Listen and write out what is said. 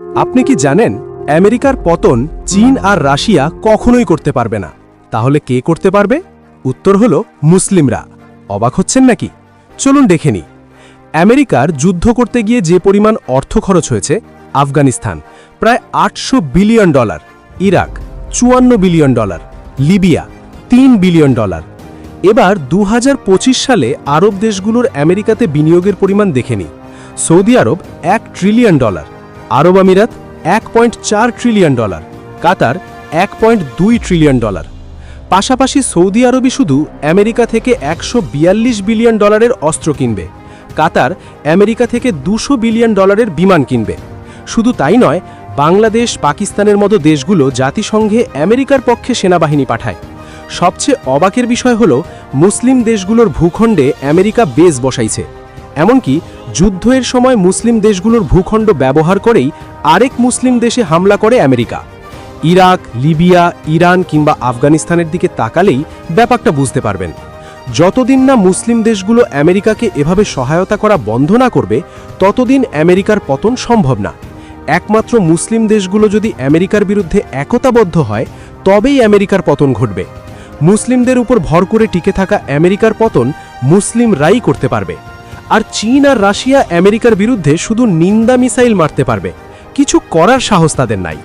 আপনি কি জানেন, আমেরিকার পতন চীন আর রাশিয়া কখনোই করতে পারবে না। তাহলে কে করতে পারবে? উত্তর হল মুসলিমরা। অবাক হচ্ছেন নাকি? চলুন দেখে নি আমেরিকার যুদ্ধ করতে গিয়ে যে পরিমাণ অর্থ খরচ হয়েছে, আফগানিস্তান, প্রায় আটশো বিলিয়ন ডলার। ইরাক, চুয়ান্ন বিলিয়ন ডলার। লিবিয়া, তিন বিলিয়ন ডলার। এবার দু হাজার পঁচিশ সালে আরব দেশগুলোর আমেরিকাতে বিনিয়োগের পরিমাণ দেখেনি সৌদি আরব এক ট্রিলিয়ন ডলার। আরব আমিরাত এক পয়েন্ট চার ট্রিলিয়ন ডলার, কাতার এক পয়েন্ট দুই ট্রিলিয়ন ডলার। পাশাপাশি সৌদি আরবই শুধু আমেরিকা থেকে একশো বিয়াল্লিশ বিলিয়ন ডলারের অস্ত্র কিনবে, কাতার আমেরিকা থেকে দুশো বিলিয়ন ডলারের বিমান কিনবে। শুধু তাই নয়, বাংলাদেশ, পাকিস্তানের মতো দেশগুলো জাতিসংঘে আমেরিকার পক্ষে সেনাবাহিনী পাঠায়। সবচেয়ে অবাকের বিষয় হল, মুসলিম দেশগুলোর ভূখণ্ডে আমেরিকা বেস বসাইছে। এমনকি যুদ্ধের সময় মুসলিম দেশগুলোর ভূখণ্ড ব্যবহার করেই আরেক মুসলিম দেশে হামলা করে আমেরিকা। ইরাক, লিবিয়া, ইরান কিংবা আফগানিস্তানের দিকে তাকালেই ব্যাপারটা বুঝতে পারবেন। যতদিন না মুসলিম দেশগুলো আমেরিকাকে এভাবে সহায়তা করা বন্ধ না করবে, ততদিন আমেরিকার পতন সম্ভব না। একমাত্র মুসলিম দেশগুলো যদি আমেরিকার বিরুদ্ধে একতাবদ্ধ হয়, তবেই আমেরিকার পতন ঘটবে। মুসলিমদের উপর ভর করে টিকে থাকা আমেরিকার পতন মুসলিমরাই করতে পারবে। আর চীন আর রাশিয়া আমেরিকার বিরুদ্ধে শুধু নিন্দা মিসাইল মারতে পারবে। কিছু করার সাহস তাদের নাই।